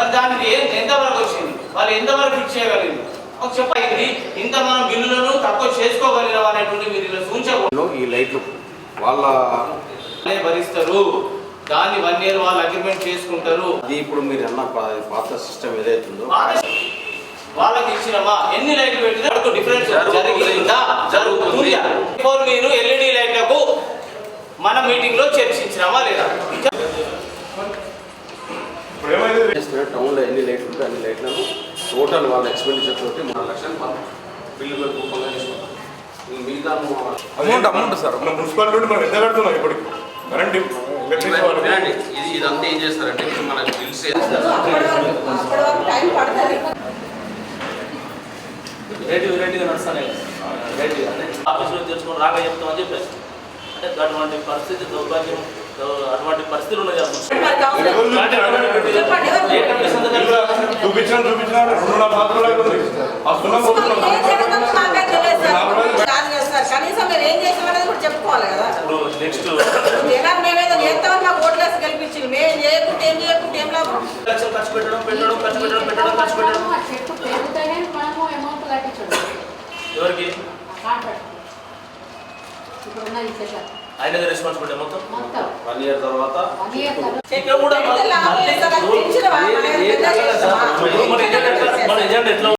మరి దానికి ఎంతవరకు వచ్చింది? వాళ్ళు ఎంతవరకు ఫిక్స్ చేయగలిగింది? ఒక చెప్పండి ఇంత మనం బిల్లులను తక్కువ చేసుకోగలిగినాం అనేటువంటి మీరు ఇలా సూచించకూడదు. ఈ లైట్లు వాళ్ళ భరిస్తారు. దాన్ని వన్ ఇయర్ వాళ్ళు అగ్రిమెంట్ చేసుకుంటారు. అది ఇప్పుడు మీరు అన్న పాత సిస్టమ్ ఏదైతుందో? వాళ్ళకి ఇచ్చినమా ఎన్ని లైట్లు పెట్టినా డిఫరెన్స్ జరిగిందా? జరుగుతుంది. మీరు ఎల్ఈడి లైట్లకు మన మీటింగ్లో చర్చించినామా లేదా టౌన్లో ఎన్ని లైట్లు ఉంటే అన్ని లైట్లను టోటల్ వాళ్ళ ఎక్స్పెండిచర్ తోటి మూడు లక్షలు మన బిల్లు మీద రూపంగా తీసుకుంటాం మిగతా అమౌంట్ అమౌంట్ సార్. మన మున్సిపాలిటీ మనం ఎంత కడుతున్నాం ఇప్పటికి? కరెంట్ ఇది ఇదంతా ఏం చేస్తారంటే మనకి బిల్స్ అప్పటి వరకు అప్పటి వరకు టైం పడుతుంది రేటు రేటుగా నడుస్తానే. రేటు ఆఫీసులో తెచ్చుకొని రాగా చెప్తామని చెప్పేసి అంటే అటువంటి పరిస్థితి దౌర్భాగ్యం అటువంటి పరిస్థితులు ఉన్నాయి రెండు నాలుగు సంవత్సరాలు అవుతుంది ఆ సున్నం నాకే కనీసం మీరు ఏం చేసామనేది కూడా చెప్పుకోవాలి కదా. నెక్స్ట్ జనాలు మేమేదో చేస్తామని మాకు ఓట్లేసి గెలిపించింది? మేము చేయకుంటే ఏం చేయకుంటే ఏం లాభం? లక్షలు ఖర్చు పెట్టడం పెట్టడం ఖర్చు పెట్టడం పెట్టడం ఖర్చు పెట్టడం. ఎవరికి? ఆయన రెస్పాన్సిబిలిటీ మొత్తం? వన్ ఇయర్ తర్వాత